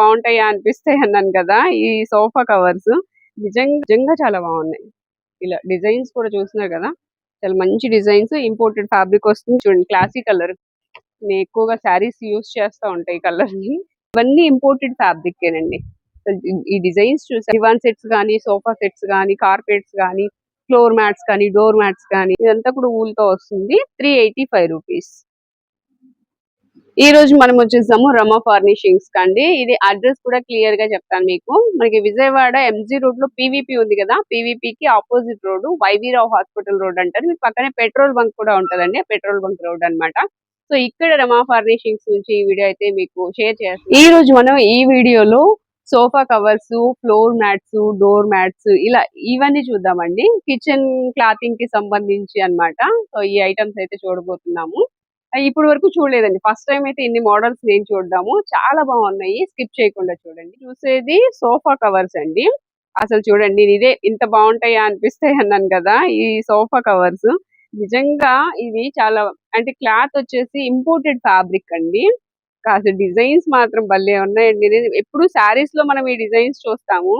బాగుంటాయా అనిపిస్తాయి అన్నాను కదా ఈ సోఫా కవర్స్ నిజంగా నిజంగా చాలా బాగున్నాయి. ఇలా డిజైన్స్ కూడా చూస్తున్నారు కదా చాలా మంచి డిజైన్స్ ఇంపోర్టెడ్ ఫ్యాబ్రిక్ వస్తుంది చూడండి క్లాసీ కలర్. నేను ఎక్కువగా శారీస్ యూస్ చేస్తా ఉంటాయి కలర్ని. ఇవన్నీ ఇంపోర్టెడ్ ఫ్యాబ్రిక్ ఏనండి. ఈ డిజైన్స్ చూసి దివాన్ సెట్స్ కానీ సోఫా సెట్స్ కానీ కార్పెట్స్ కానీ ఫ్లోర్ మ్యాట్స్ కానీ డోర్ మ్యాట్స్ కానీ ఇదంతా కూడా ఊల్తో వస్తుంది త్రీ ఎయిటీ ఫైవ్ రూపీస్. ఈ రోజు మనం వచ్చేసాము రమ ఫర్నిషింగ్స్ కండి ఇది అడ్రస్ కూడా క్లియర్గా చెప్తాను మీకు. మనకి విజయవాడ ఎంజీ రోడ్లో పీవీపీ ఉంది కదా పీవీపీ కి opposite road YV Rao hospital road అంటారు. మీకు పక్కనే పెట్రోల్ బంక్ కూడా ఉంటదండి పెట్రోల్ బంక్ రోడ్ అన్నమాట. సో ఇక్కడ రమా ఫర్నిషింగ్స్ నుంచి ఈ వీడియో అయితే మీకు షేర్ చేస్తాను. ఈ రోజు మనం ఈ వీడియోలో sofa covers floor mats door mats ఇలా ఇవన్నీ చూద్దామండి. కిచెన్ క్లాతింగ్కి సంబంధించి అన్నమాట. సో ఈ ఐటమ్స్ అయితే చూడబోతున్నాము. ఇప్పుడు వరకు చూడలేదండి. ఫస్ట్ టైం అయితే ఇన్ని మోడల్స్ నేను చూడ్డాము. చాలా బాగున్నాయి. స్కిప్ చేయకుండా చూడండి. చూసేది సోఫా కవర్స్ అండి. అసలు చూడండి నేను ఇదే ఇంత బాగుంటాయా అనిపిస్తాయి అన్నాను కదా ఈ సోఫా కవర్స్. నిజంగా ఇవి చాలా అంటే క్లాత్ వచ్చేసి ఇంపోర్టెడ్ ఫ్యాబ్రిక్ అండి. కాస్త డిజైన్స్ మాత్రం భలే ఉన్నాయండి. నేను ఎప్పుడు శారీస్లో మనం ఈ డిజైన్స్ చూస్తాము.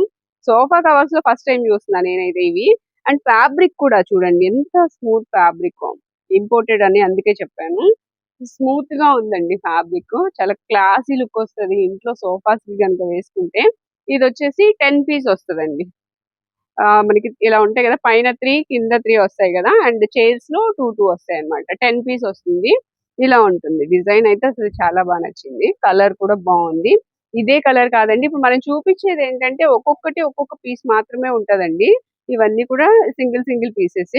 సోఫా కవర్స్లో ఫస్ట్ టైం చూస్తున్నాను నేనైతే ఇవి. అండ్ ఫ్యాబ్రిక్ కూడా చూడండి ఎంత స్మూత్ ఫ్యాబ్రిక్ ఇంపోర్టెడ్ అని అందుకే చెప్పాను. స్మూత్గా ఉందండి ఫ్యాబ్రిక్ చాలా క్లాసీ లుక్ వస్తది. ఇంట్లో సోఫాస్ కనుక వేసుకుంటే ఇది వచ్చేసి టెన్ పీస్ వస్తదండి. ఆ మనకి ఇలా ఉంటాయి కదా పైన త్రీ కింద త్రీ వస్తాయి కదా అండ్ చైర్స్లో టూ టూ వస్తాయి అన్నమాట. టెన్ పీస్ వస్తుంది. ఇలా ఉంటుంది. డిజైన్ అయితే అసలు చాలా బాగా నచ్చింది. కలర్ కూడా బాగుంది. ఇదే కలర్ కాదండి. ఇప్పుడు మనం చూపించేది ఏంటంటే ఒక్కొక్కటి ఒక్కొక్క పీస్ మాత్రమే ఉంటదండి. ఇవన్నీ కూడా సింగిల్ సింగిల్ పీసెస్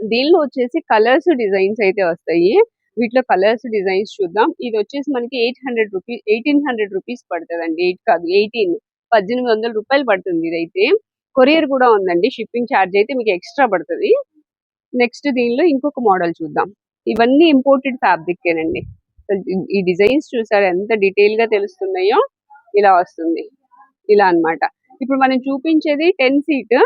దీనిలో వచ్చేసి కలర్స్ డిజైన్స్ అయితే వస్తాయి. వీటిలో కలర్స్ డిజైన్స్ చూద్దాం. ఇది వచ్చేసి మనకి eight hundred rupees eighteen hundred rupees పడుతుందండి. ఎయిట్ కాదు ఎయిటీన్ పద్దెనిమిది వందల రూపాయలు పడుతుంది ఇదైతే. కొరియర్ కూడా ఉందండి. షిప్పింగ్ ఛార్జ్ అయితే మీకు ఎక్స్ట్రా పడుతుంది. నెక్స్ట్ దీనిలో ఇంకొక మోడల్ చూద్దాం. ఇవన్నీ ఇంపోర్టెడ్ ఫ్యాబ్రిక్కేనండి. ఈ డిజైన్స్ చూసారు ఎంత డీటెయిల్గా తెలుస్తున్నాయో? ఇలా వస్తుంది. ఇలా అన్నమాట. ఇప్పుడు మనం చూపించేది టెన్ సీట్.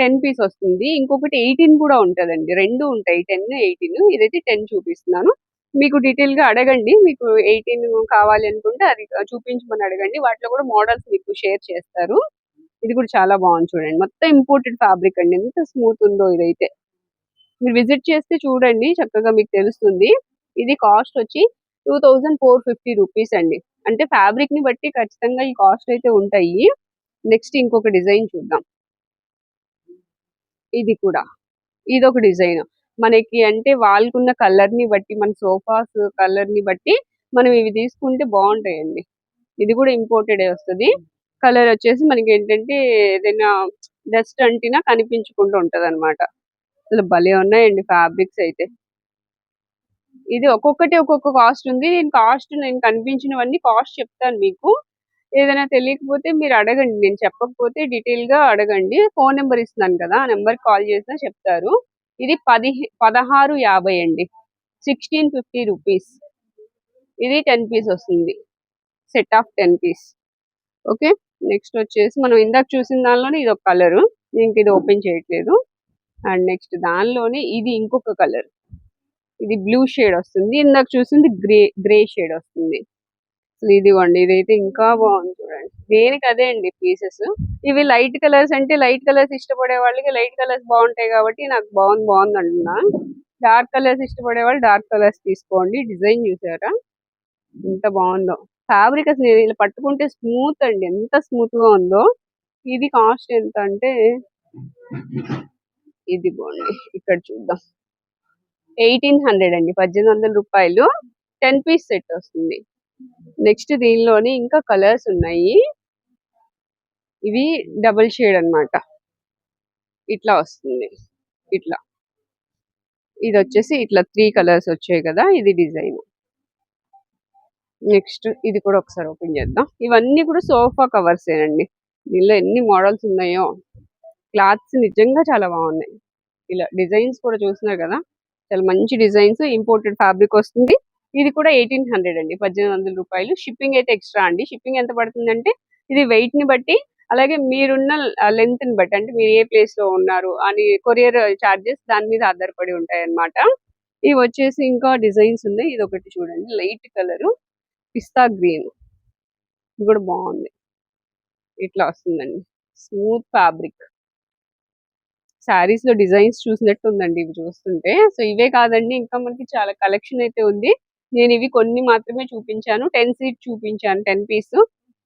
టెన్ పీస్ వస్తుంది. ఇంకొకటి ఎయిటీన్ కూడా ఉంటదండి. రెండు ఉంటాయి. టెన్ ఎయిటీన్ ఇదైతే టెన్ చూపిస్తున్నాను. మీకు డీటెయిల్గా అడగండి. మీకు ఎయిటీన్ కావాలి అనుకుంటే అది చూపించమని అడగండి. వాటిలో కూడా మోడల్స్ మీకు షేర్ చేస్తారు. ఇది కూడా చాలా బాగుంది చూడండి. మొత్తం ఇంపోర్టెడ్ ఫ్యాబ్రిక్ అండి. ఎంత స్మూత్ ఉందో ఇదైతే. మీరు విజిట్ చేస్తే చూడండి. చక్కగా మీకు తెలుస్తుంది. ఇది కాస్ట్ వచ్చి two thousand four fifty rupees అండి. అంటే ఫ్యాబ్రిక్ని బట్టి ఖచ్చితంగా ఈ కాస్ట్ అయితే ఉంటాయి. నెక్స్ట్ ఇంకొక డిజైన్ చూద్దాం. ఇది కూడా. ఇది ఒక డిజైన్. మనకి అంటే వాళ్ళకున్న కలర్ని బట్టి మన సోఫాస్ కలర్ని బట్టి మనం ఇవి తీసుకుంటే బాగుంటాయండి. ఇది కూడా ఇంపోర్టెడ్ వస్తుంది. కలర్ వచ్చేసి మనకి ఏంటంటే ఏదైనా డస్ట్ అంటినా కనిపించుకుంటూ ఉంటది అనమాట అసలు భలే ఉన్నాయండి ఫ్యాబ్రిక్స్ అయితే. ఇది ఒక్కొక్కటి ఒక్కొక్క కాస్ట్ ఉంది. నేను కాస్ట్ నేను కనిపించినవన్నీ కాస్ట్ చెప్తాను మీకు. ఏదైనా తెలియకపోతే మీరు అడగండి. నేను చెప్పకపోతే డీటెయిల్గా అడగండి. ఫోన్ నెంబర్ ఇస్తున్నాను కదా ఆ నెంబర్ కాల్ చేసినా చెప్తారు. ఇది పది పదహారు యాభై అండి. Sixteen fifty rupees. ఇది టెన్ పీస్ వస్తుంది. Set of ten piece. Okay? Next వచ్చేసి మనం ఇందాక చూసిన దానిలోనే ఇది ఒక కలర్. ఇంక ఇది ఓపెన్ చేయట్లేదు. అండ్ నెక్స్ట్ దానిలోనే ఇది ఇంకొక కలర్. ఇది బ్లూ షేడ్ వస్తుంది. ఇందాక చూసింది గ్రే గ్రే షేడ్ వస్తుంది. అసలు ఇదిగోండి ఇదైతే ఇంకా బాగుంది చూడండి. దేనికి అదే అండి పీసెస్ ఇవి లైట్ కలర్స్ అంటే లైట్ కలర్స్ ఇష్టపడే వాళ్ళకి లైట్ కలర్స్ బాగుంటాయి కాబట్టి నాకు బాగుంది బాగుంది అంటున్నా. డార్క్ కలర్స్ ఇష్టపడే వాళ్ళు డార్క్ కలర్స్ తీసుకోండి. డిజైన్ చూసారా? ఎంత బాగుందో. ఫ్యాబ్రిక్ అసలు ఇలా పట్టుకుంటే స్మూత్ అండి. ఎంత స్మూత్గా ఉందో. ఇది కాస్ట్ ఎంత అంటే ఇది బాగుంది ఇక్కడ చూద్దాం. ఎయిటీన్ హండ్రెడ్ అండి. పద్దెనిమిది వందల రూపాయలు. టెన్ పీస్ సెట్ వస్తుంది. నెక్స్ట్ దీనిలోనే ఇంకా కలర్స్ ఉన్నాయి. ఇవి డబుల్ షేడ్ అన్నమాట. ఇట్లా వస్తుంది. ఇట్లా. ఇది వచ్చేసి ఇట్లా త్రీ కలర్స్ వచ్చాయి కదా ఇది డిజైన్. నెక్స్ట్ ఇది కూడా ఒకసారి ఓపెన్ చేద్దాం. ఇవన్నీ కూడా సోఫా కవర్స్ ఏనండి దీనిలో ఎన్ని మోడల్స్ ఉన్నాయో. క్లాత్స్ నిజంగా చాలా బాగున్నాయి. ఇలా డిజైన్స్ కూడా చూస్తున్నారు కదా. చాలా మంచి డిజైన్స్ ఇంపోర్టెడ్ ఫ్యాబ్రిక్ వస్తుంది. ఇది కూడా ఎయిటీన్ హండ్రెడ్ అండి. పద్దెనిమిది వందల రూపాయలు. షిప్పింగ్ అయితే ఎక్స్ట్రా అండి. షిప్పింగ్ ఎంత పడుతుందంటే ఇది వెయిట్ని బట్టి అలాగే మీరున్న లెంత్ని బట్టి అంటే మీరు ఏ ప్లేస్లో ఉన్నారు అని కొరియర్ చార్జెస్ దాని మీద ఆధారపడి ఉంటాయి అన్నమాట ఇవి వచ్చేసి ఇంకా డిజైన్స్ ఉన్నాయి. ఇది ఒకటి చూడండి. లైట్ కలర్ పిస్తా గ్రీన్ ఇది కూడా బాగుంది. ఇట్లా వస్తుందండి. స్మూత్ ఫ్యాబ్రిక్ శారీస్లో డిజైన్స్ చూసినట్టు ఉందండి ఇవి చూస్తుంటే. సో ఇవే కాదండి. ఇంకా మనకి చాలా కలెక్షన్ అయితే ఉంది. నేను ఇవి కొన్ని మాత్రమే చూపించాను. టెన్ సీట్ చూపించాను టెన్ పీస్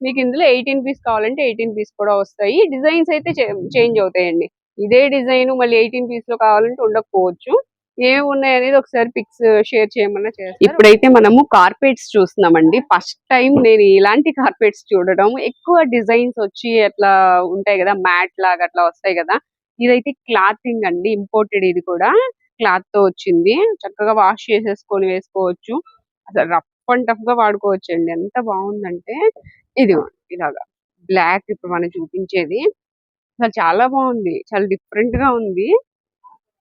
మీకు ఇందులో ఎయిటీన్ పీస్ కావాలంటే ఎయిటీన్ పీస్ కూడా వస్తాయి. డిజైన్స్ అయితే చేంజ్ అవుతాయండి. ఇదే డిజైన్ మళ్ళీ ఎయిటీన్ పీస్లో కావాలంటే ఉండకపోవచ్చు. ఏమి ఉన్నాయి అనేది ఒకసారి పిక్స్ షేర్ చేయమన్నా చేస్తాను ఇప్పుడైతే మనము కార్పెట్స్ చూస్తున్నామండి. ఫస్ట్ టైం నేను ఇలాంటి కార్పెట్స్ చూడడం. ఎక్కువ డిజైన్స్ వచ్చి అట్లా ఉంటాయి కదా మ్యాట్ లాగా అట్లా వస్తాయి కదా. ఇదైతే క్లాతింగ్ అండి ఇంపోర్టెడ్ ఇది కూడా. క్లాత్తో వచ్చింది. చక్కగా వాష్ చేసేసుకొని వేసుకోవచ్చు. అసలు రఫ్ అండ్ టఫ్గా వాడుకోవచ్చు అండి ఎంత బాగుందంటే ఇది ఇలాగా బ్లాక్ ఇప్పుడు మనం చూపించేది. అసలు చాలా బాగుంది. చాలా డిఫరెంట్గా ఉంది.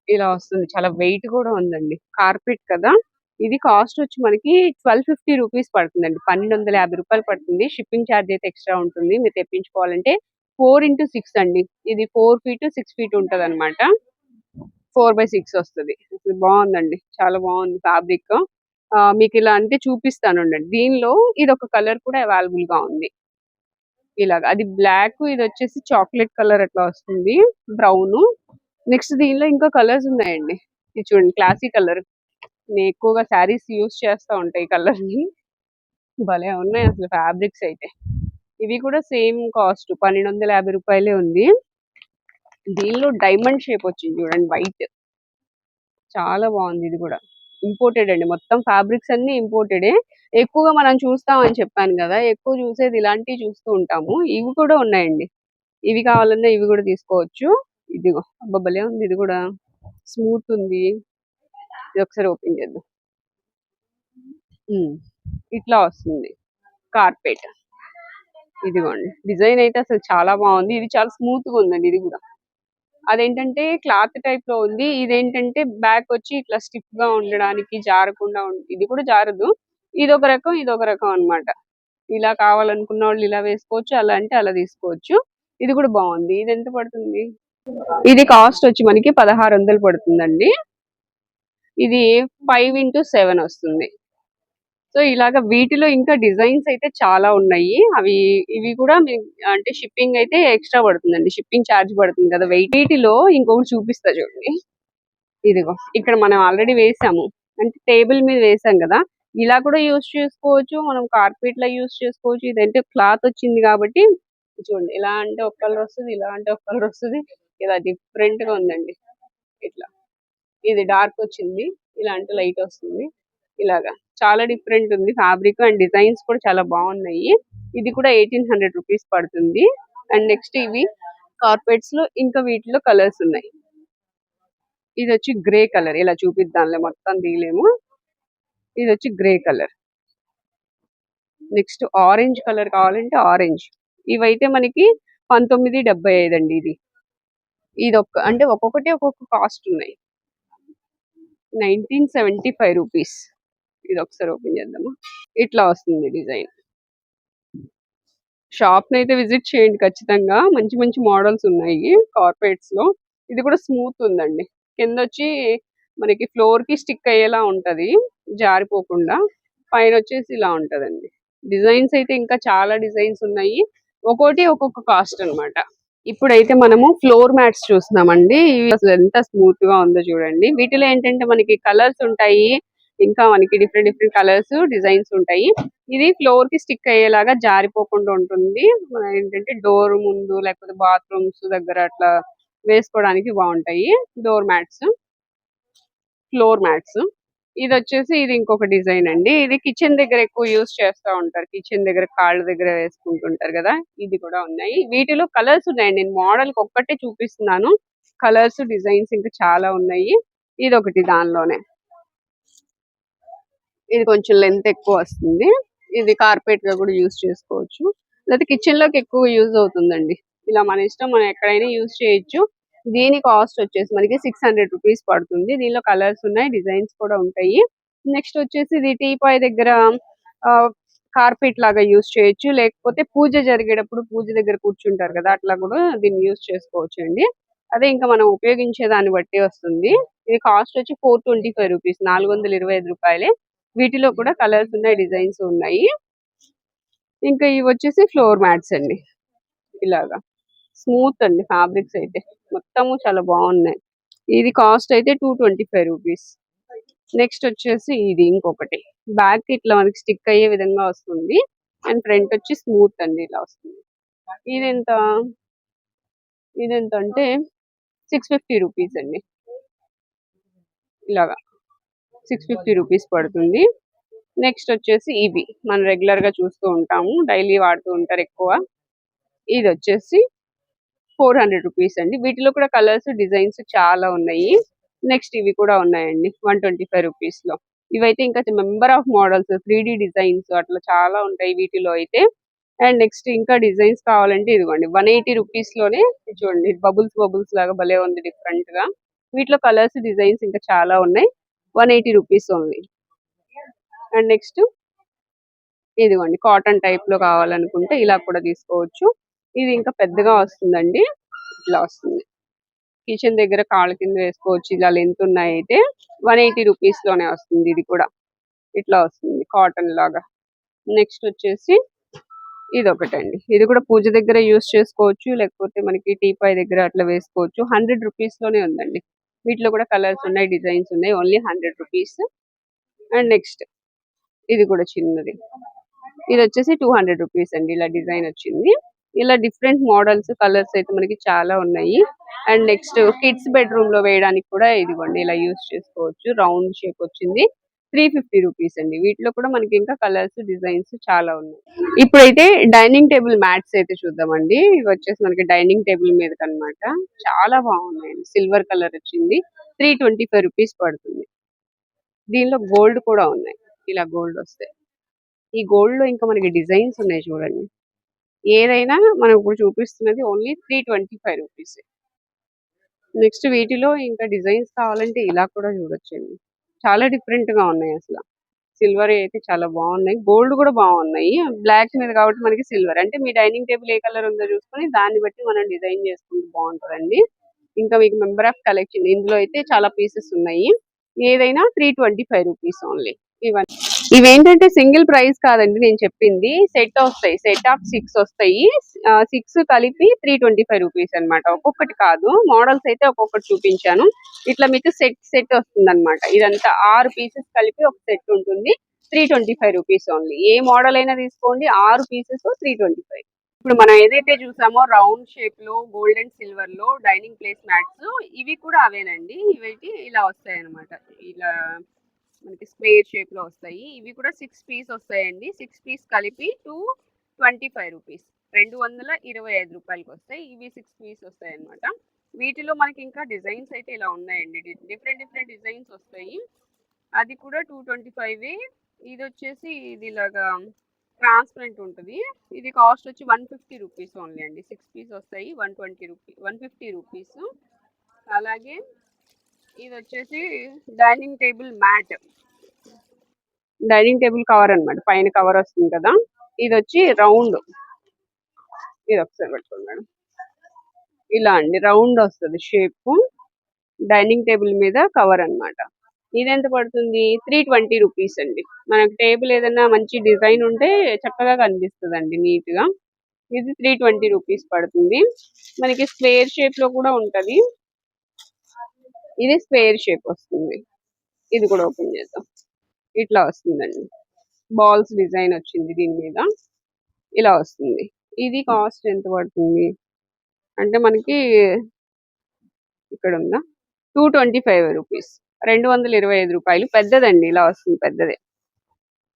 ఇలా వస్తుంది. చాలా వెయిట్ కూడా ఉందండి. కార్పెట్ కదా. ఇది కాస్ట్ వచ్చి మనకి ట్వెల్వ్ ఫిఫ్టీ రూపీస్ పడుతుందండి. పన్నెండు వందల యాభై రూపాయలు పడుతుంది. షిప్పింగ్ ఛార్జ్ అయితే ఎక్స్ట్రా ఉంటుంది. మీరు తెప్పించుకోవాలంటే ఫోర్ ఇంటూ సిక్స్ అండి. ఇది ఫోర్ ఫీట్ సిక్స్ ఫీట్ ఉంటది అనమాట ఫోర్ బై సిక్స్ వస్తుంది బాగుందండి. చాలా బాగుంది ఫ్యాబ్రిక్ మీకు ఇలా అంటే చూపిస్తాను దీనిలో ఇది ఒక కలర్ కూడా అవైలబుల్గా ఉంది. ఇలాగ. అది బ్లాక్ ఇది వచ్చేసి చాక్లెట్ కలర్ అట్లా వస్తుంది. బ్రౌన్. నెక్స్ట్ దీనిలో ఇంకా కలర్స్ ఉన్నాయండి. ఇది చూడండి క్లాసీ కలర్. నేను ఎక్కువగా శారీస్ యూస్ చేస్తూ ఉంటాయి కలర్ని భలే ఉన్నాయి అసలు ఫ్యాబ్రిక్స్ అయితే. ఇవి కూడా సేమ్ కాస్ట్ పన్నెండు వందల యాభై రూపాయలే ఉంది. దీనిలో డైమండ్ షేప్ వచ్చింది చూడండి వైట్. చాలా బాగుంది ఇది కూడా. ఇంపోర్టెడ్ అండి. మొత్తం ఫ్యాబ్రిక్స్ అన్ని ఇంపోర్టెడే ఎక్కువగా మనం చూస్తాం అని చెప్పాను కదా ఎక్కువ చూసేది ఇలాంటివి చూస్తూ ఉంటాము. ఇవి కూడా ఉన్నాయండి. ఇవి కావాలన్నా ఇవి కూడా తీసుకోవచ్చు. ఇదిగో అబ్బబ్బలే ఉంది ఇది కూడా. స్మూత్ ఉంది. ఇది ఒకసారి ఓపెన్ చేద్దాం. ఇట్లా వస్తుంది. కార్పెట్. ఇదిగోండి. డిజైన్ అయితే అసలు చాలా బాగుంది. ఇది చాలా స్మూత్గా ఉందండి. ఇది కూడా. అదేంటంటే క్లాత్ టైప్లో ఉంది. ఇదేంటంటే బ్యాక్ వచ్చి ఇట్లా స్టిఫ్గా ఉండడానికి జారకుండా ఇది కూడా జారదు. ఇది ఒక రకం ఇది ఒక రకం అన్నమాట. ఇలా కావాలనుకున్న వాళ్ళు ఇలా వేసుకోవచ్చు అలా అంటే అలా తీసుకోవచ్చు. ఇది కూడా బాగుంది. ఇది ఎంత పడుతుంది? ఇది కాస్ట్ వచ్చి మనకి పదహారు వందలు పడుతుందండి. ఇది ఫైవ్ ఇంటూ సెవెన్ వస్తుంది. సో ఇలాగ వీటిలో ఇంకా డిజైన్స్ అయితే చాలా ఉన్నాయి. అవి ఇవి కూడా అంటే షిప్పింగ్ అయితే ఎక్స్ట్రా పడుతుందండి. షిప్పింగ్ ఛార్జ్ పడుతుంది కదా వెయిట్. వీటిలో ఇంకొకటి చూపిస్తా చూడండి. ఇదిగో ఇక్కడ మనం ఆల్రెడీ వేసాము. అంటే టేబుల్ మీద వేసాం కదా. ఇలా కూడా యూస్ చేసుకోవచ్చు. మనం కార్పెట్ లా యూస్ చేసుకోవచ్చు. ఇదంటే క్లాత్ వచ్చింది కాబట్టి చూడండి. ఇలా అంటే ఒక కలర్ వస్తుంది ఇలా అంటే ఒక కలర్ వస్తుంది. ఇలా డిఫరెంట్గా ఉందండి. ఇట్లా. ఇది డార్క్ వచ్చింది. ఇలా అంటే లైట్ వస్తుంది. ఇలాగా. చాలా డిఫరెంట్ ఉంది. ఫ్యాబ్రిక్ అండ్ డిజైన్స్ కూడా చాలా బాగున్నాయి. ఇది కూడా ఎయిటీన్ హండ్రెడ్ రూపీస్ పడుతుంది. అండ్ నెక్స్ట్ ఇవి కార్పెట్స్లో ఇంకా వీటిలో కలర్స్ ఉన్నాయి. ఇది వచ్చి గ్రే కలర్. ఇలా చూపిద్దాంలే మొత్తం తీయలేము. ఇది వచ్చి grey colour. Next orange colour కావాలంటే ఆరెంజ్. ఇవైతే మనకి పంతొమ్మిది డెబ్బై ఐదు అండి ఇది. ఇది ఒక్క అంటే ఒక్కొక్కటి ఒక్కొక్క కాస్ట్ ఉన్నాయి. Nineteen seventy five rupees. ఇది ఒకసారి ఓపెన్ చేద్దాము? ఇట్లా వస్తుంది డిజైన్. షాప్ని అయితే విజిట్ చేయండి ఖచ్చితంగా. మంచి మంచి మోడల్స్ ఉన్నాయి కార్పెట్స్లో ఇది కూడా స్మూత్ ఉందండి. కింద వచ్చి మనకి ఫ్లోర్కి స్టిక్ అయ్యేలా ఉంటది. జారిపోకుండా పైన వచ్చేసి ఇలా ఉంటదండి. డిజైన్స్ అయితే ఇంకా చాలా డిజైన్స్ ఉన్నాయి. ఒక్కోటి ఒక్కొక్క కాస్ట్ అన్నమాట. ఇప్పుడైతే మనము ఫ్లోర్ మ్యాట్స్ చూస్తున్నామండి. ఇవి అసలు ఎంత స్మూత్గా ఉందో చూడండి. వీటిలో ఏంటంటే మనకి కలర్స్ ఉంటాయి. ఇంకా మనకి డిఫరెంట్ డిఫరెంట్ కలర్స్ డిజైన్స్ ఉంటాయి. ఇది ఫ్లోర్కి స్టిక్ అయ్యేలాగా జారిపోకుండా ఉంటుంది. ఏంటంటే డోర్ ముందు లేకపోతే బాత్రూమ్స్ దగ్గర అట్లా వేసుకోవడానికి బాగుంటాయి. డోర్ మ్యాట్స్ ఫ్లోర్ మ్యాట్స్ ఇది వచ్చేసి ఇది ఇంకొక డిజైన్ అండి. ఇది కిచెన్ దగ్గర ఎక్కువ యూస్ చేస్తూ ఉంటారు. కిచెన్ దగ్గర కాళ్ళ దగ్గర వేసుకుంటుంటారు కదా. ఇది కూడా ఉన్నాయి. వీటిలో కలర్స్ ఉన్నాయండి. నేను మోడల్ ఒక్కటే చూపిస్తున్నాను. కలర్స్ డిజైన్స్ ఇంకా చాలా ఉన్నాయి. ఇది ఒకటి దానిలోనే. ఇది కొంచెం లెంత్ ఎక్కువ వస్తుంది. ఇది కార్పెట్గా కూడా యూస్ చేసుకోవచ్చు. లేకపోతే కిచెన్లోకి ఎక్కువ యూజ్ అవుతుందండి. ఇలా మన ఇష్టం మనం ఎక్కడైనా యూజ్ చేయొచ్చు. దీని కాస్ట్ వచ్చేసి మనకి సిక్స్ హండ్రెడ్ రూపీస్ పడుతుంది. దీనిలో కలర్స్ ఉన్నాయి డిజైన్స్ కూడా ఉంటాయి. నెక్స్ట్ వచ్చేసి ఇది టీపాయ్ దగ్గర కార్పెట్ లాగా యూజ్ చేయొచ్చు. లేకపోతే పూజ జరిగేటప్పుడు పూజ దగ్గర కూర్చుంటారు కదా అట్లా కూడా దీన్ని యూజ్ చేసుకోవచ్చు అండి అదే ఇంకా మనం ఉపయోగించే దాన్ని బట్టి వస్తుంది. ఇది కాస్ట్ వచ్చి ఫోర్ ట్వంటీ ఫైవ్ రూపీస్ నాలుగు వందల ఇరవై ఐదు రూపాయలే. వీటిలో కూడా కలర్స్ ఉన్నాయి డిజైన్స్ ఉన్నాయి. ఇంకా ఇవి వచ్చేసి ఫ్లోర్ మ్యాట్స్ అండి. ఇలాగా. స్మూత్ అండి ఫ్యాబ్రిక్స్ అయితే. మొత్తము చాలా బాగున్నాయి. ఇది కాస్ట్ అయితే two twenty five rupees. Next వచ్చేసి ఇది ఇంకొకటి. బ్యాక్ ఇట్లా మనకి స్టిక్ అయ్యే విధంగా వస్తుంది. అండ్ ఫ్రంట్ వచ్చి స్మూత్ అండి ఇలా వస్తుంది. ఇది ఎంత ఇది ఎంత అంటే సిక్స్ ఫిఫ్టీ రూపీస్ అండి. ఇలాగా. సిక్స్ ఫిఫ్టీ రూపీస్ పడుతుంది. నెక్స్ట్ వచ్చేసి ఇవి. మనం రెగ్యులర్గా చూస్తూ ఉంటాము. డైలీ వాడుతూ ఉంటారు ఎక్కువ. ఇది వచ్చేసి ఫోర్ హండ్రెడ్ రూపీస్ అండి. వీటిలో కూడా కలర్స్ డిజైన్స్ చాలా ఉన్నాయి. నెక్స్ట్ ఇవి కూడా ఉన్నాయండి. వన్ ట్వంటీ ఫైవ్ రూపీస్లో. ఇవైతే ఇంకా member of models three designs అట్లా చాలా ఉంటాయి వీటిలో అయితే. అండ్ నెక్స్ట్ ఇంకా డిజైన్స్ కావాలంటే ఇదిగోండి. వన్ ఎయిటీ రూపీస్లోనే చూడండి. బబుల్స్ బబుల్స్ లాగా భలే ఉంది డిఫరెంట్గా వీటిలో కలర్స్ డిజైన్స్ ఇంకా చాలా ఉన్నాయి. One eighty rupees only and next ఇదిగోండి కాటన్ టైప్లో కావాలనుకుంటే ఇలా కూడా తీసుకోవచ్చు. ఇది ఇంకా పెద్దగా వస్తుందండి ఇట్లా వస్తుంది. కిచెన్ దగ్గర కాళ్ళ కింద వేసుకోవచ్చు ఇలా లెంత్ ఉన్నాయి అయితే వన్ ఎయిటీ రూపీస్లోనే వస్తుంది ఇది కూడా. ఇట్లా వస్తుంది కాటన్ లాగా. నెక్స్ట్ వచ్చేసి ఇది ఒకటండి ఇది కూడా పూజ దగ్గర యూస్ చేసుకోవచ్చు లేకపోతే మనకి టీపాయ్ దగ్గర అట్లా వేసుకోవచ్చు. హండ్రెడ్ రూపీస్లోనే ఉందండి. వీటిలో కూడా కలర్స్ ఉన్నాయి డిజైన్స్ ఉన్నాయి. Only hundred rupees. And next ఇది కూడా చిన్నది. ఇది వచ్చేసి టూ హండ్రెడ్ రూపీస్ అండి. ఇలా డిజైన్ వచ్చింది. ఇలా డిఫరెంట్ మోడల్స్ కలర్స్ అయితే మనకి చాలా ఉన్నాయి. అండ్ నెక్స్ట్ కిడ్స్ బెడ్రూమ్లో వేయడానికి కూడా ఇదిగోండి ఇలా యూస్ చేసుకోవచ్చు. రౌండ్ షేప్ వచ్చింది. త్రీ ఫిఫ్టీ రూపీస్ అండి. వీటిలో కూడా మనకి ఇంకా కలర్స్ డిజైన్స్ చాలా ఉన్నాయి. ఇప్పుడైతే డైనింగ్ టేబుల్ మ్యాట్స్ అయితే చూద్దామండి. ఇవి వచ్చేసి మనకి డైనింగ్ టేబుల్ మీద అన్నమాట చాలా బాగున్నాయండి. సిల్వర్ కలర్ వచ్చింది. త్రీ ట్వంటీ ఫైవ్ రూపీస్ పడుతుంది. దీనిలో గోల్డ్ కూడా ఉన్నాయి. ఇలా గోల్డ్ వస్తాయి ఈ గోల్డ్లో ఇంకా మనకి డిజైన్స్ ఉన్నాయి చూడండి. ఏదైనా మనం ఇప్పుడు చూపిస్తున్నది only three twenty five rupees. Next వీటిలో ఇంకా డిజైన్స్ కావాలంటే ఇలా కూడా చూడొచ్చండి. చాలా డిఫరెంట్గా ఉన్నాయి అసలు. సిల్వర్ అయితే చాలా బాగున్నాయి. గోల్డ్ కూడా బాగున్నాయి. బ్లాక్ మీద కాబట్టి మనకి సిల్వర్ అంటే మీ డైనింగ్ టేబుల్ ఏ కలర్ ఉందో చూసుకొని దాన్ని బట్టి మనం డిజైన్ చేసుకుంటే బాగుంటుందండి. ఇంకా మీకు మెంబర్ ఆఫ్ కలెక్షన్ ఇందులో అయితే చాలా పీసెస్ ఉన్నాయి. ఏదైనా three twenty five rupees only ఇవన్నీ. ఇవేంటంటే సింగిల్ ప్రైస్ కాదండి నేను చెప్పింది. సెట్ వస్తాయి సెట్ ఆఫ్ సిక్స్ వస్తాయి. సిక్స్ కలిపి త్రీ ట్వంటీ ఫైవ్ రూపీస్ అనమాట ఒక్కొక్కటి కాదు. మోడల్స్ అయితే ఒక్కొక్కటి చూపించాను. ఇట్లా మీకు సెట్ సెట్ వస్తుంది అనమాట ఇదంతా ఆరు పీసెస్ కలిపి ఒక సెట్ ఉంటుంది. Three twenty five rupees only ఏ మోడల్ అయినా తీసుకోండి. ఆరు పీసెస్ త్రీ ట్వంటీ ఫైవ్ ఇప్పుడు మనం ఏదైతే చూసామో రౌండ్ షేప్లో గోల్డ్ అండ్ సిల్వర్లో డైనింగ్ ప్లేస్ మ్యాట్స్ ఇవి కూడా అవేనండి. ఇవి ఇలా వస్తాయి అనమాట ఇలా మనకి స్క్వేర్ షేప్లో వస్తాయి. ఇవి కూడా సిక్స్ పీస్ వస్తాయండి. సిక్స్ పీస్ కలిపి టూ ట్వంటీ ఫైవ్ రూపీస్ రెండు వందల ఇరవై ఐదు రూపాయలకి వస్తాయి. ఇవి సిక్స్ పీస్ వస్తాయి అనమాట వీటిలో మనకి ఇంకా డిజైన్స్ అయితే ఇలా ఉన్నాయండి. డిఫరెంట్ డిఫరెంట్ డిజైన్స్ వస్తాయి. అది కూడా టూ ట్వంటీ ఫైవ్ ఇది వచ్చేసి ఇది ఇలాగా ట్రాన్స్పరెంట్ ఉంటుంది. ఇది కాస్ట్ వచ్చి వన్ ఫిఫ్టీ రూపీస్ ఓన్లీ అండి. సిక్స్ పీస్ వస్తాయి. One twenty rupee one fifty rupees అలాగే ఇది వచ్చేసి dining table mat. Dining table cover అన్నమాట. పైన కవర్ వస్తుంది కదా. ఇది వచ్చి రౌండ్. ఇది ఒకసారి పెట్టుకోండి మేడం. ఇలా అండి. రౌండ్ వస్తుంది షేప్. డైనింగ్ టేబుల్ మీద కవర్ అన్నమాట. ఇది ఎంత పడుతుంది? త్రీ ట్వంటీ రూపీస్ అండి. మనకి టేబుల్ ఏదైనా మంచి డిజైన్ ఉంటే చక్కగా కనిపిస్తుంది అండి నీట్గా ఇది త్రీ ట్వంటీ రూపీస్ పడుతుంది. మనకి స్క్వేర్ షేప్లో కూడా ఉంటది. ఇది స్క్వేర్ షేప్ వస్తుంది. ఇది కూడా ఓపెన్ చేద్దాం. ఇట్లా వస్తుందండి. బాల్స్ డిజైన్ వచ్చింది దీని మీద. ఇలా వస్తుంది. ఇది కాస్ట్ ఎంత పడుతుంది? అంటే మనకి ఇక్కడ ఉందా? Two twenty five rupees. రెండు వందల ఇరవై ఐదు రూపాయలు. పెద్దదండి. ఇలా వస్తుంది పెద్దదే.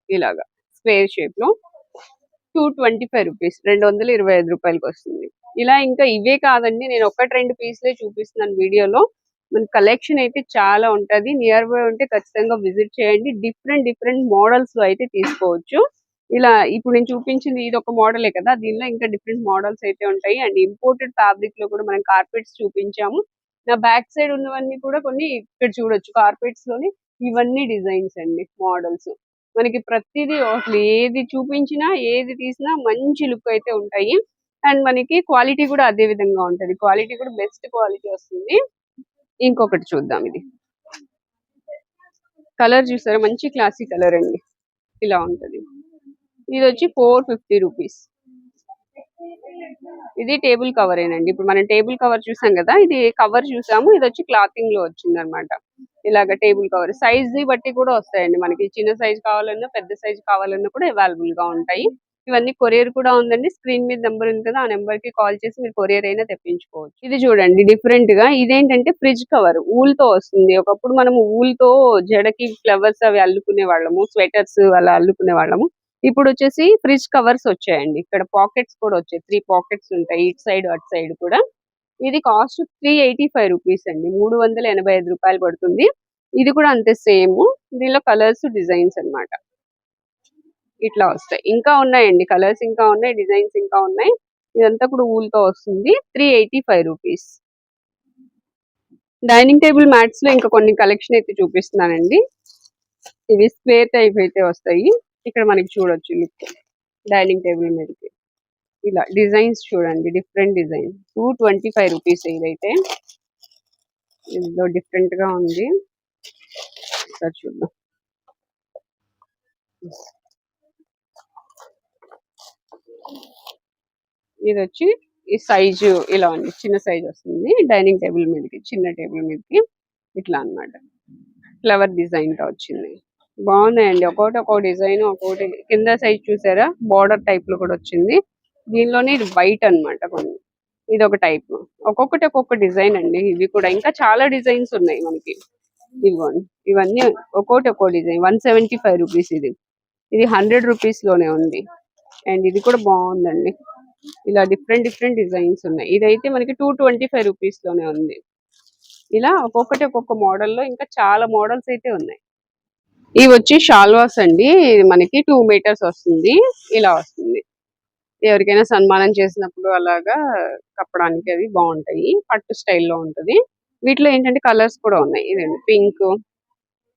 ఇలాగా. స్క్వేర్ షేప్లో టూ ట్వంటీ ఫైవ్ రూపీస్. రెండు వందల ఇరవై ఐదు రూపాయలకి వస్తుంది. ఇలా ఇంకా ఇవే కాదండి. నేను ఒకటి రెండు పీస్లే చూపిస్తున్నాను వీడియోలో. మన కలెక్షన్ అయితే చాలా ఉంటది. నియర్ బై ఉంటే ఖచ్చితంగా విజిట్ చేయండి. డిఫరెంట్ డిఫరెంట్ మోడల్స్లో అయితే తీసుకోవచ్చు. ఇలా ఇప్పుడు నేను చూపించింది ఇది ఒక మోడలే కదా దీనిలో ఇంకా డిఫరెంట్ మోడల్స్ అయితే ఉంటాయి. అండ్ ఇంపోర్టెడ్ ఫ్యాబ్రిక్లో కూడా మనం కార్పెట్స్ చూపించాము. నా బ్యాక్ సైడ్ ఉన్నవన్నీ కూడా కొన్ని ఇక్కడ చూడొచ్చు. కార్పెట్స్లోని ఇవన్నీ డిజైన్స్ అండి మోడల్స్ మనకి ప్రతిదీ అసలు ఏది చూపించినా ఏది తీసినా మంచి లుక్ అయితే ఉంటాయి. అండ్ మనకి క్వాలిటీ కూడా అదే విధంగా ఉంటది. క్వాలిటీ కూడా బెస్ట్ క్వాలిటీ వస్తుంది. ఇంకొకటి చూద్దాం ఇది. కలర్ చూసారా? మంచి క్లాసీ కలర్ అండి. ఇలా ఉంటది. ఇది వచ్చి ఫోర్ ఫిఫ్టీ రూపీస్. ఇది టేబుల్ కవర్ ఏనండి. ఇప్పుడు మనం టేబుల్ కవర్ చూసాం కదా ఇది కవర్ చూసాము. ఇది వచ్చి క్లాతింగ్లో వచ్చింది అనమాట ఇలాగ టేబుల్ కవర్. సైజ్ని బట్టి కూడా వస్తాయండి. మనకి చిన్న సైజ్ కావాలన్నా పెద్ద సైజ్ కావాలన్నా కూడా అవైలబుల్గా ఉంటాయి. ఇవన్నీ కొరియర్ కూడా ఉందండి. స్క్రీన్ మీద నెంబర్ ఉంది కదా ఆ నెంబర్కి కాల్ చేసి మీరు కొరియర్ అయినా తెప్పించుకోవచ్చు. ఇది చూడండి డిఫరెంట్గా ఇదేంటంటే ఫ్రిడ్జ్ కవర్ ఊల్తో వస్తుంది. ఒకప్పుడు మనం ఊల్తో జడకి ఫ్లవర్స్ అవి అల్లుకునే వాళ్ళము స్వెటర్స్ అలా అల్లుకునే వాళ్ళము. ఇప్పుడు వచ్చేసి ఫ్రిడ్జ్ కవర్స్ వచ్చాయండి. ఇక్కడ పాకెట్స్ కూడా వచ్చాయి. త్రీ పాకెట్స్ ఉంటాయి ఇటు సైడ్ అటు సైడ్ కూడా. ఇది cost three eighty five rupees అండి. మూడు వందల ఎనభై ఐదు రూపాయలు పడుతుంది. ఇది కూడా అంతే సేమ్. దీనిలో కలర్స్ డిజైన్స్ అన్నమాట. ఇట్లా వస్తాయి. ఇంకా ఉన్నాయండి. కలర్స్ ఇంకా ఉన్నాయి. డిజైన్స్ ఇంకా ఉన్నాయి. ఇదంతా కూడా ఊల్తో వస్తుంది. Three eighty five rupees. Dining table మ్యాట్స్లో ఇంకా కొన్ని కలెక్షన్ అయితే చూపిస్తున్నానండి. ఇవి స్క్వేర్ టైప్ అయితే వస్తాయి. ఇక్కడ మనకి చూడొచ్చు లుక్. డైనింగ్ టేబుల్ మీదకి. ఇలా డిజైన్స్ చూడండి. Different design. Two twenty five rupees ఇదైతే. ఇందులో డిఫరెంట్గా ఉంది. ఒకసారి చూద్దాం. ఇది వచ్చి ఈ సైజు ఇలా ఉంది. చిన్న సైజు వస్తుంది. డైనింగ్ టేబుల్ మీదకి చిన్న టేబుల్ మీదకి ఇట్లా అన్నమాట. ఫ్లవర్ డిజైన్తో వచ్చింది. బాగున్నాయండి. ఒక్కొక్కటి ఒక్కో డిజైన్ ఒక్కొక్కటి కింద సైజ్ చూసారా? బార్డర్ టైప్లో కూడా వచ్చింది. దీనిలోనే ఇది వైట్ అన్నమాట కొన్ని. ఇది ఒక టైప్. ఒక్కొక్కటి ఒక్కొక్క డిజైన్ అండి. ఇవి కూడా ఇంకా చాలా డిజైన్స్ ఉన్నాయి మనకి. ఇదిగోండి. ఇవన్నీ ఒక్కొక్కటి ఒక్కో design. One seventy five rupees ఇది. ఇది హండ్రెడ్ రూపీస్లోనే ఉంది. అండ్ ఇది కూడా బాగుందండి. ఇలా డిఫరెంట్ డిఫరెంట్ డిజైన్స్ ఉన్నాయి. ఇదైతే మనకి టూ ట్వంటీ ఫైవ్ రూపీస్లోనే ఉంది. ఇలా ఒక్కొక్కటి ఒక్కొక్క మోడల్లో ఇంకా చాలా మోడల్స్ అయితే ఉన్నాయి. ఇవి వచ్చి షాల్వాస్ అండి. మనకి టూ మీటర్స్ వస్తుంది. ఇలా వస్తుంది. ఎవరికైనా సన్మానం చేసినప్పుడు అలాగా కప్పడానికి అవి బాగుంటాయి. పట్టు స్టైల్లో ఉంటది. వీటిలో ఏంటంటే కలర్స్ కూడా ఉన్నాయి. ఇదండి పింక్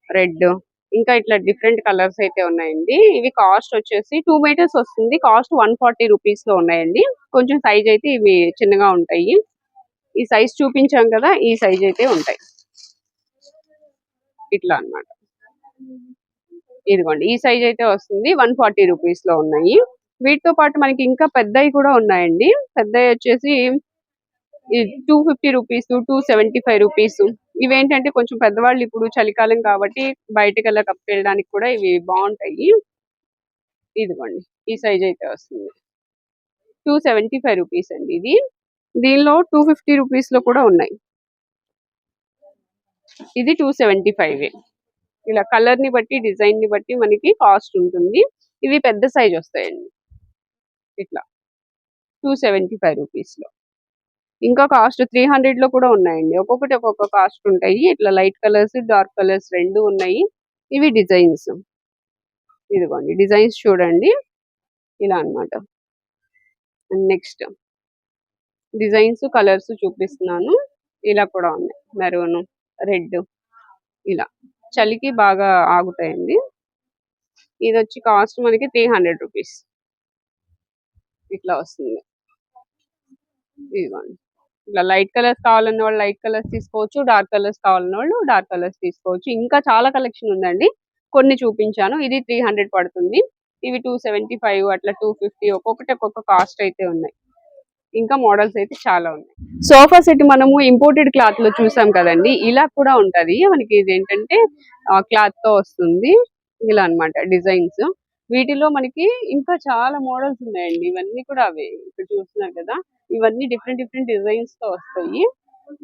రెడ్ ఇంకా ఇట్లా డిఫరెంట్ కలర్స్ అయితే ఉన్నాయండి. ఇవి కాస్ట్ వచ్చేసి టూ మీటర్స్ వస్తుంది. కాస్ట్ వన్ ఫార్టీ రూపీస్లో ఉన్నాయండి. కొంచెం సైజ్ అయితే ఇవి చిన్నగా ఉంటాయి. ఈ సైజ్ చూపించాం కదా ఈ సైజ్ అయితే ఉంటాయి. ఇట్లా అన్నమాట. ఇదిగోండి ఈ సైజ్ అయితే వస్తుంది. వన్ ఫార్టీ రూపీస్లో ఉన్నాయి. వీటితో పాటు మనకి ఇంకా పెద్దవి కూడా ఉన్నాయండి. పెద్దవి వచ్చేసి two fifty rupees two seventy five rupees ఇవేంటంటే కొంచెం పెద్దవాళ్ళు ఇప్పుడు చలికాలం కాబట్టి బయటకు వెళ్ళ కప్పెళ్ళడానికి కూడా ఇవి బాగుంటాయి. ఇదిగోండి ఈ సైజ్ అయితే వస్తుంది. టూ సెవెంటీ ఫైవ్ రూపీస్ అండి ఇది. దీనిలో టూ ఫిఫ్టీ రూపీస్లో కూడా ఉన్నాయి. ఇది టూ సెవెంటీ ఫైవ్ ఇలా కలర్ని బట్టి డిజైన్ని బట్టి మనకి కాస్ట్ ఉంటుంది. ఇవి పెద్ద సైజ్ వస్తాయండి. ఇట్లా. టూ సెవెంటీ ఫైవ్ రూపీస్లో. ఇంకా కాస్ట్ త్రీ హండ్రెడ్లో కూడా ఉన్నాయండి. ఒక్కొక్కటి ఒక్కొక్క కాస్ట్ ఉంటాయి. ఇట్లా లైట్ కలర్స్ డార్క్ కలర్స్ రెండు ఉన్నాయి. ఇవి డిజైన్స్ ఇదిగోండి డిజైన్స్ చూడండి. ఇలా అన్నమాట. నెక్స్ట్ డిజైన్స్ కలర్స్ చూపిస్తున్నాను. ఇలా కూడా ఉన్నాయి. మెరూన్ రెడ్ ఇలా. చలికి బాగా ఆగుతాయండి. ఇది వచ్చి కాస్ట్ మనకి త్రీ హండ్రెడ్ రూపీస్ ఇట్లా వస్తుంది. ఇదిగోండి. ఇట్లా లైట్ కలర్స్ కావాలన్న వాళ్ళు లైట్ కలర్స్ తీసుకోవచ్చు డార్క్ కలర్స్ కావాలన్న వాళ్ళు డార్క్ కలర్స్ తీసుకోవచ్చు. ఇంకా చాలా కలెక్షన్ ఉందండి. కొన్ని చూపించాను. ఇది త్రీ హండ్రెడ్ పడుతుంది. ఇవి టూ సెవెంటీ ఫైవ్ అట్లా టూ ఫిఫ్టీ ఒక్కొక్కటి ఒక్కొక్క కాస్ట్ అయితే ఉన్నాయి. ఇంకా మోడల్స్ అయితే చాలా ఉన్నాయి. సోఫా సెట్ మనము ఇంపోర్టెడ్ క్లాత్లో చూసాం కదండి. ఇలా కూడా ఉంటది. మనకి ఇది ఏంటంటే క్లాత్తో వస్తుంది. ఇలా అన్నమాట డిజైన్స్. వీటిలో మనకి ఇంకా చాలా మోడల్స్ ఉన్నాయండి. ఇవన్నీ కూడా అవే. ఇక్కడ చూస్తున్నారు కదా ఇవన్నీ డిఫరెంట్ డిఫరెంట్ డిజైన్స్తో వస్తాయి.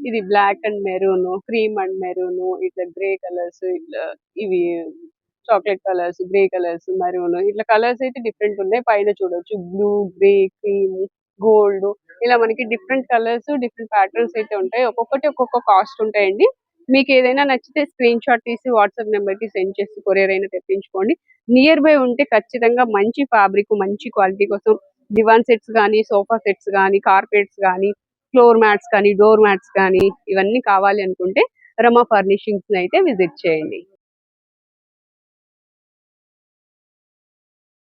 ఇది black and maroon cream and maroon ఇట్లా గ్రే కలర్స్ ఇట్లా ఇవి chocolate colours grey colours maroon ఇట్లా కలర్స్ అయితే డిఫరెంట్ ఉన్నాయి. పైన చూడొచ్చు బ్లూ గ్రే క్రీమ్ గోల్డ్ ఇలా మనకి డిఫరెంట్ కలర్స్ డిఫరెంట్ ప్యాటర్న్స్ అయితే ఉంటాయి. ఒక్కొక్కటి ఒక్కొక్క కాస్ట్ ఉంటాయండి. మీకు ఏదైనా నచ్చితే స్క్రీన్ షాట్ తీసి వాట్సాప్ నెంబర్కి సెండ్ చేసి కొరియర్ అయినా తెప్పించుకోండి. నియర్ బై ఉంటే ఖచ్చితంగా మంచి ఫ్యాబ్రిక్ మంచి క్వాలిటీ కోసం దివాన్ సెట్స్ కానీ సోఫా సెట్స్ కానీ కార్పెట్స్ కానీ ఫ్లోర్ మ్యాట్స్ కానీ డోర్ మ్యాట్స్ కానీ ఇవన్నీ కావాలి అనుకుంటే రమా ఫర్నిషింగ్స్ అయితే విజిట్ చేయండి.